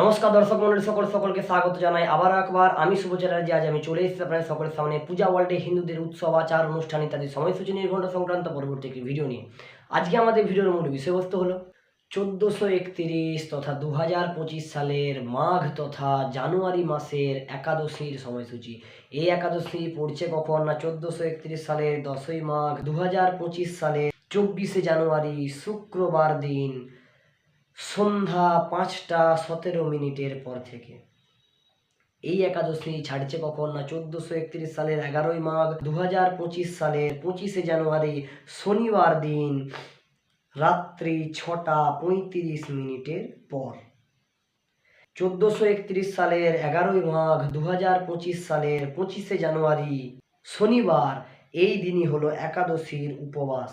নমস্কার দর্শক মন্ডলী, সকল সকলকে স্বাগত জানাই আবার একবার। আমি শুভ চ্যাটার্জি, আজ আমি চলে এসেছি আপনাদের সকলের সামনে পূজা ওয়ার্ল্ডে হিন্দুদের উৎসব, আচার, অনুষ্ঠান ইত্যাদি সময়সূচি নির্ঘণ্ট সংক্রান্ত পরবর্তী একটি ভিডিও নিয়ে। আজকে আমাদের ভিডিওর মূল বিষয়বস্তু হলো চোদ্দোশো একত্রিশ তথা দু হাজার পঁচিশ সালের মাঘ তথা জানুয়ারি মাসের একাদশীর সময়সূচি। এই একাদশী পড়ছে কখন না চোদ্দোশো একত্রিশ সালের দশই মাঘ দু হাজার পঁচিশ সালের চব্বিশে জানুয়ারি, শুক্রবার দিন সন্ধ্যা পাঁচটা সতেরো মিনিটের পর থেকে। এই একাদশী ছাড়ছে কখন না? চোদ্দোশো একত্রিশ সালের এগারোই মাঘ দু হাজার পঁচিশ সালের পঁচিশে জানুয়ারি, শনিবার দিন রাত্রি ছটা পঁয়ত্রিশ মিনিটের পর। চোদ্দোশো একত্রিশ সালের এগারোই মাঘ দু হাজার পঁচিশ সালের পঁচিশে জানুয়ারি, শনিবার, এই দিনই হলো একাদশীর উপবাস।